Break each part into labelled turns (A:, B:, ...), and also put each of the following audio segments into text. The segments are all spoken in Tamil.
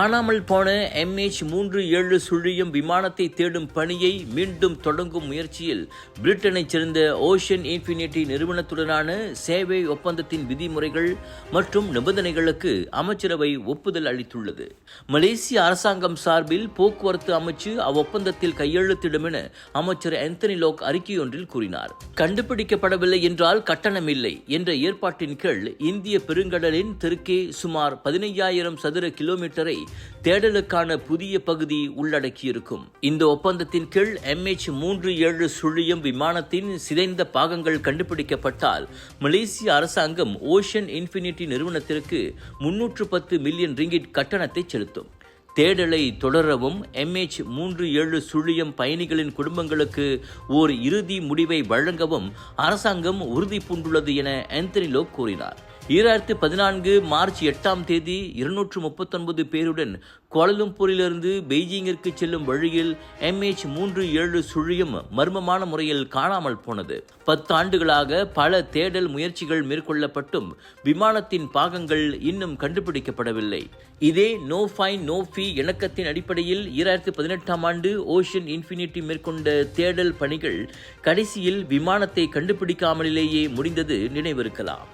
A: காணாமல் போன எம்ஹெச் மூன்று ஏழு சுழியும் விமானத்தை தேடும் பணியை மீண்டும் தொடங்கும் முயற்சியில் பிரிட்டனைச் சேர்ந்த ஓஷன் இன்ஃபினிட்டி நிறுவனத்துடனான சேவை ஒப்பந்தத்தின் விதிமுறைகள் மற்றும் நிபந்தனைகளுக்கு அமைச்சரவை ஒப்புதல் அளித்துள்ளது. மலேசிய அரசாங்கம் சார்பில் போக்குவரத்து அமைச்சு அவ்வொப்பந்தத்தில் கையெழுத்திடும் என அமைச்சர் ஆந்தனி லோக் அறிக்கையொன்றில் கூறினார். கண்டுபிடிக்கப்படவில்லை என்றால் கட்டணமில்லை என்ற ஏற்பாட்டின் கீழ் இந்திய பெருங்கடலின் தெற்கே சுமார் பதினையாயிரம் சதுர கிலோமீட்டரை தேடலுக்கான புதிய பகுதி உள்ளடக்கியிருக்கும். இந்த ஒப்பந்தத்தின் கீழ் எம்ஹெச் மூன்று ஏழு சுழியம் விமானத்தின் சிதைந்த பாகங்கள் கண்டுபிடிக்கப்பட்டால் மலேசிய அரசாங்கம் ஓஷன் இன்ஃபினிட்டி நிறுவனத்திற்கு முன்னூற்று பத்து மில்லியன் ரிங்கிட் கட்டணத்தை செலுத்தும். தேடலை தொடரவும் எம்ஹெச் மூன்று ஏழு சுழியம் பயணிகளின் குடும்பங்களுக்கு ஓர் இறுதி முடிவை வழங்கவும் அரசாங்கம் உறுதி பூண்டுள்ளது என ஆந்தனிலோ கூறினார். ஈராயிரத்து பதினான்கு மார்ச் எட்டாம் தேதி இருநூற்று முப்பத்தொன்பது பேருடன் கோலலும்பூரிலிருந்து பெய்ஜிங்கிற்கு செல்லும் வழியில் எம்ஹெச் மூன்று ஏழு சுழியும் மர்மமான முறையில் காணாமல் போனது. பத்து ஆண்டுகளாக பல தேடல் முயற்சிகள் மேற்கொள்ளப்பட்டும் விமானத்தின் பாகங்கள் இன்னும் கண்டுபிடிக்கப்படவில்லை. இதே நோ ஃபைன் நோ ஃபி இணக்கத்தின் அடிப்படையில் ஈராயிரத்து பதினெட்டாம் ஆண்டு ஓஷன் இன்ஃபினிட்டி மேற்கொண்ட தேடல் பணிகள் கடைசியில் விமானத்தை கண்டுபிடிக்காமலேயே முடிந்தது நினைவிருக்கலாம்.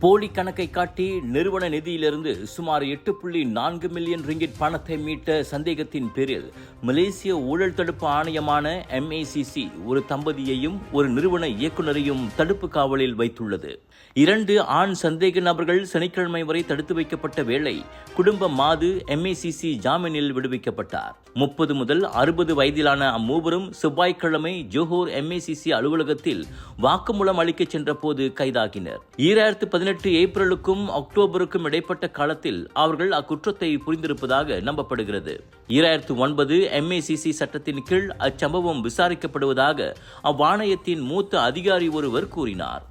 A: போலி கணக்கை காட்டி நிறுவன நிதியிலிருந்து சுமார் எட்டு புள்ளி நான்கு மில்லியன் ரிங்கிட் பணத்தை மீட்ட சந்தேகத்தின் பேரில் மலேசிய ஊழல் தடுப்பு ஆணையமான எம்ஏசிசி ஒரு தம்பதியையும் ஒரு நிறுவன இயக்குநரையும் தடுப்பு காவலில் வைத்துள்ளது. இரண்டு ஆண் சந்தேக நபர்கள் சனிக்கிழமை வரை தடுத்து வைக்கப்பட்ட வேளை குடும்ப மாது எம்ஏசிசி ஜாமீனில் விடுவிக்கப்பட்டார். முப்பது முதல் அறுபது வயதிலான அம்மூவரும் செவ்வாய்க்கிழமை ஜோஹோர் எம்ஏசிசி அலுவலகத்தில் வாக்குமூலம் அளிக்கச் சென்றபோது கைதாகினர். ஈராயிரத்து பதினெட்டு ஏப்ரலுக்கும் அக்டோபருக்கும் இடைப்பட்ட காலத்தில் அவர்கள் அக்குற்றத்தை புரிந்திருப்பதாக நம்பப்படுகிறது. ஈராயிரத்து ஒன்பது எம்ஏசிசி சட்டத்தின் கீழ் அச்சம்பவம் விசாரிக்கப்படுவதாக அவ்வாணையத்தின் மூத்த அதிகாரி ஒருவர் கூறினார்.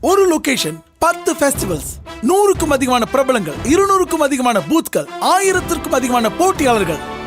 B: ஒரு லொகேஷன் பத்து ஃபெஸ்டிவல்ஸ் நூறுக்கும் அதிகமான பிரபலங்கள் இருநூறுக்கும் அதிகமான பூத்கள் ஆயிரத்திற்கும் அதிகமான போட்டியாளர்கள்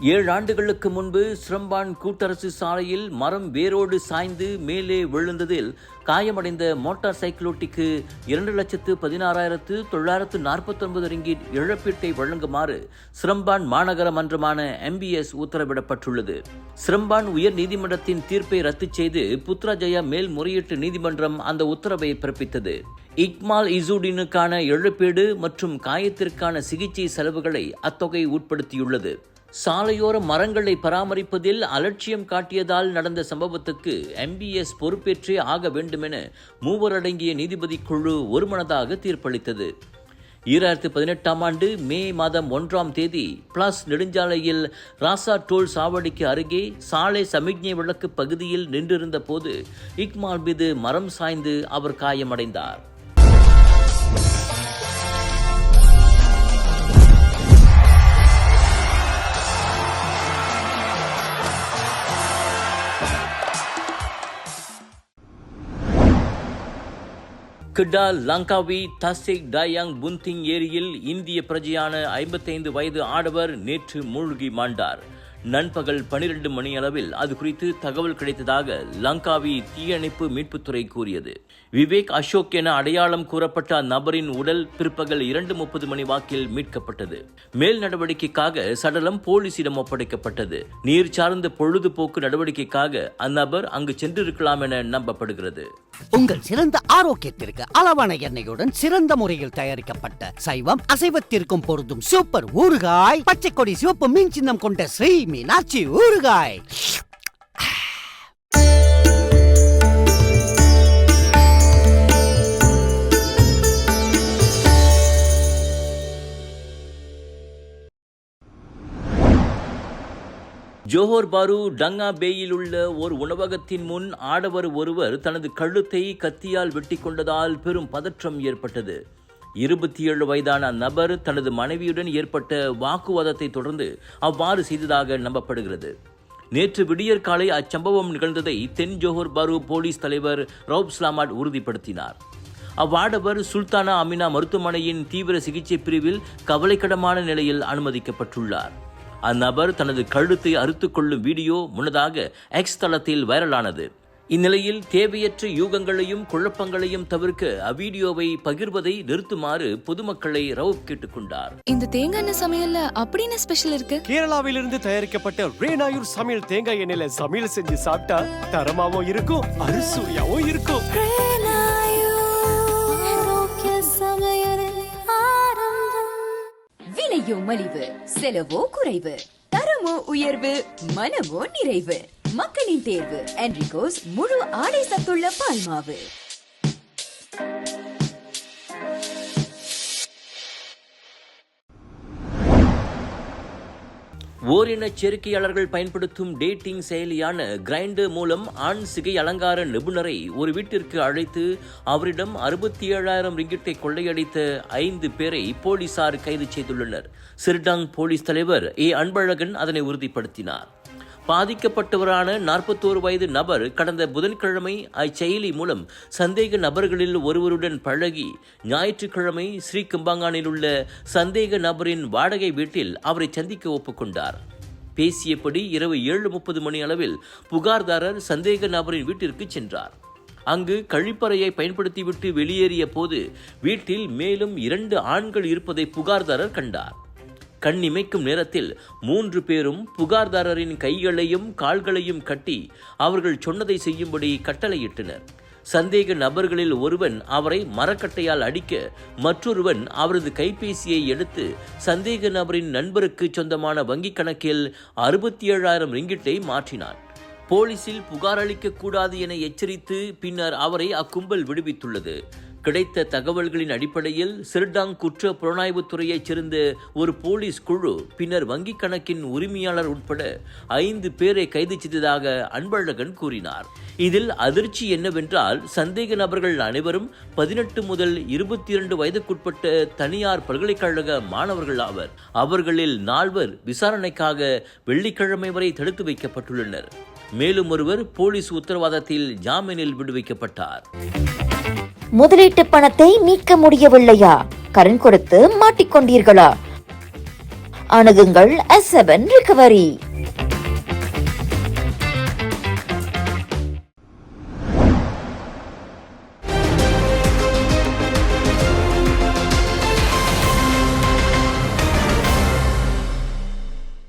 A: ஏழு ஆண்டுகளுக்கு முன்பு சிரம்பான் கூட்டரசு சாலையில் மரம் வேரோடு சாய்ந்து மேலே விழுந்ததில் காயமடைந்த மோட்டார் சைக்கிளோட்டிக்கு இரண்டு லட்சத்து பதினாறாயிரத்து தொள்ளாயிரத்து நாற்பத்தொன்பது ரிங்கிட் இழப்பீட்டை வழங்குமாறு சிரம்பான் மாநகர மன்றமான எம்பிஎஸ் உத்தரவிடப்பட்டுள்ளது. சிரம்பான் உயர் நீதிமன்றத்தின் தீர்ப்பை ரத்து செய்து புத்ராஜயா மேல்முறையீட்டு நீதிமன்றம் அந்த உத்தரவை பிறப்பித்தது. இக்மால் இசூடினுக்கான இழப்பீடு மற்றும் காயத்திற்கான சிகிச்சை செலவுகளை அத்தொகை உட்படுத்தியுள்ளது. சாலையோர மரங்களை பராமரிப்பதில் அலட்சியம் காட்டியதால் நடந்த சம்பவத்துக்கு எம்பிஎஸ் பொறுப்பேற்றே ஆக வேண்டுமென மூவர் அடங்கிய நீதிபதி குழு ஒருமனதாக தீர்ப்பளித்தது. ஈராயிரத்து பதினெட்டாம் ஆண்டு மே மாதம் ஒன்றாம் தேதி பிளஸ் நெடுஞ்சாலையில் ராசா டோல் சாவடிக்கு அருகே சாலை சமிக்ஞை விளக்கு பகுதியில் நின்றிருந்த போது இக்மால் மீது மரம் சாய்ந்து அவர் காயமடைந்தார். கிடா லங்காவி தசிக் டயாங் புந்திங் ஏரியில் இந்திய பிரஜையான ஐம்பத்தைந்து வயது ஆடவர் நேற்று மூழ்கி மாண்டார். நண்பகல் பனிரெண்டு மணி அளவில் அது குறித்து தகவல் கிடைத்ததாக லங்காவி தீயணைப்பு மீட்புத்துறை கூறியது. விவேக் அசோக் என அடையாளம் கூறப்பட்ட அந்நபரின் உடல் பிற்பகல் இரண்டு முப்பது மணி வாக்கில் மீட்கப்பட்டது. மேல் நடவடிக்கைக்காக சடலம் போலீசிடம் ஒப்படைக்கப்பட்டது. நீர் சார்ந்த பொழுதுபோக்கு நடவடிக்கைக்காக அந்நபர் அங்கு சென்றிருக்கலாம் என நம்பப்படுகிறது.
C: உங்கள் சிறந்த ஆரோக்கியத்திற்கு அளவான எண்ணெயுடன் சிறந்த முறையில் தயாரிக்கப்பட்ட சைவம் அசைவத்திற்கும் பொருந்தும் சூப்பர் ஊறுகாய் பச்சை கொடி சிவப்பு மீன் சின்னம் கொண்ட ஸ்ரீ மீனாட்சி ஊறுகாய்.
A: ஜோஹர் பாரு டங்கா பேயில் உள்ள ஒரு உணவகத்தின் முன் ஆடவர் ஒருவர் தனது கழுத்தை கத்தியால் வெட்டி கொண்டதால் பெரும் பதற்றம் ஏற்பட்டது. இருபத்தி ஏழு வயதான நபர் தனது மனைவியுடன் ஏற்பட்ட வாக்குவாதத்தை தொடர்ந்து அவ்வாறு செய்ததாக நம்பப்படுகிறது. நேற்று விடியற் காலை அச்சம்பவம் நிகழ்ந்ததை தென் ஜோஹர் பாரு போலீஸ் தலைவர் ரவுப் ஸ்லாமாட் உறுதிப்படுத்தினார். அவ்வாடவர் சுல்தானா அமினா மருத்துவமனையின் தீவிர சிகிச்சை பிரிவில் கவலைக்கிடமான நிலையில் அனுமதிக்கப்பட்டுள்ளார். அந்நபர் தனது கழுத்தை அறுத்துக்கொள்ளும் வீடியோ முன்னதாக எக்ஸ் தளத்தில் வைரலானது. இந்நிலையில் தேவையற்ற யூகங்களையும் குழப்பங்களையும் தவிர்க்க அவ்வீடியோவை பகிர்வதை நிறுத்துமாறு பொதுமக்களை ரவுப் கேட்டுக்கொண்டார்.
D: இந்த தேங்காய் எண்ணெய் சமையல்ல அப்படின்னு ஸ்பெஷல் இருக்கு?
E: கேரளாவிலிருந்து தயாரிக்கப்பட்ட ரேனாயூர் சமையல் தேங்காய் எண்ணெயில சமையல் செஞ்சு சாப்பிட்டா தரமாவும் இருக்கும் அறுசுவையாவும் இருக்கும்.
F: விலையோ மலிவு செலவோ குறைவு தரமோ உயர்வு மனமோ நிறைவு. மக்களின் தேர்வு என்ரிகோஸ் முழு ஆடை சத்துள்ள பால்மாவு
A: ஓரினச் சேர்க்கையாளர்கள் பயன்படுத்தும் டேட்டிங் செயலியான கிரைண்டர் மூலம் ஆண் சிகை அலங்கார நிபுணரை ஒரு வீட்டிற்கு அழைத்து அவரிடம் அறுபத்தி ஏழாயிரம் ரிங்கிட்டை கொள்ளையடித்த ஐந்து பேரை போலீசார் கைது செய்துள்ளனர். சிர்டாங் போலீஸ் தலைவர் ஏ அன்பழகன் அதனை உறுதிப்படுத்தினார். பாதிக்கப்பட்டவரான நாற்பத்தோரு வயது நபர் கடந்த புதன்கிழமை அச்செயலி மூலம் சந்தேக நபர்களில் ஒருவருடன் பழகி ஞாயிற்றுக்கிழமை ஸ்ரீகம்பாங்கானில் உள்ள சந்தேக நபரின் வாடகை வீட்டில் அவரை சந்திக்க ஒப்புக்கொண்டார். பேசியபடி இரவு ஏழு முப்பது மணி அளவில் புகார்தாரர் சந்தேக நபரின் வீட்டிற்கு சென்றார். அங்கு கழிப்பறையை பயன்படுத்திவிட்டு வெளியேறிய போது வீட்டில் மேலும் இரண்டு ஆண்கள் இருப்பதை புகார்தாரர் கண்டார். கண் இமைக்கும் நேரத்தில் மூன்று பேரும் புகார்தாரரின் கைகளையும் கால்களையும் கட்டி அவர்கள் சொன்னதை செய்யும்படி கட்டளையிட்டனர். சந்தேக நபர்களில் ஒருவன் அவரை மரக்கட்டையால் அடிக்க மற்றொருவன் அவரது கைபேசியை எடுத்து சந்தேக நபரின் நண்பருக்கு சொந்தமான வங்கிக் கணக்கில் அறுபத்தி ஏழாயிரம் ரிங்கிட்டை மாற்றினான். போலீசில் புகார் அளிக்கக்கூடாது என எச்சரித்து பின்னர் அவரை அக்கும்பல் விடுவித்துள்ளது. கிடைத்த தகவல்களின் அடிப்படையில் சிர்டாங் குற்ற புலனாய்வுத் துறையைச் சேர்ந்த ஒரு போலீஸ் குழு பின்னர் வங்கிக் கணக்கின் உரிமையாளர் உட்பட ஐந்து பேரை கைது செய்ததாக அன்பழகன் கூறினார். இதில் அதிர்ச்சி என்னவென்றால் சந்தேக நபர்கள் அனைவரும் பதினெட்டு முதல் இருபத்தி இரண்டு வயதுக்குட்பட்ட தனியார் பல்கலைக்கழக மாணவர்கள் ஆவர். அவர்களில் நால்வர் விசாரணைக்காக வெள்ளிக்கிழமை வரை தடுத்து வைக்கப்பட்டுள்ளனர். மேலும் ஒருவர் போலீஸ் உத்தரவாதத்தில் ஜாமீனில் விடுவிக்கப்பட்டார்.
G: முதலீட்டு பணத்தை மீட்க முடியவில்லையா? கடன் கொடுத்து மாட்டிக்கொண்டீர்களா? அணுகுங்கள் எஸ் செவன் ரிகவரி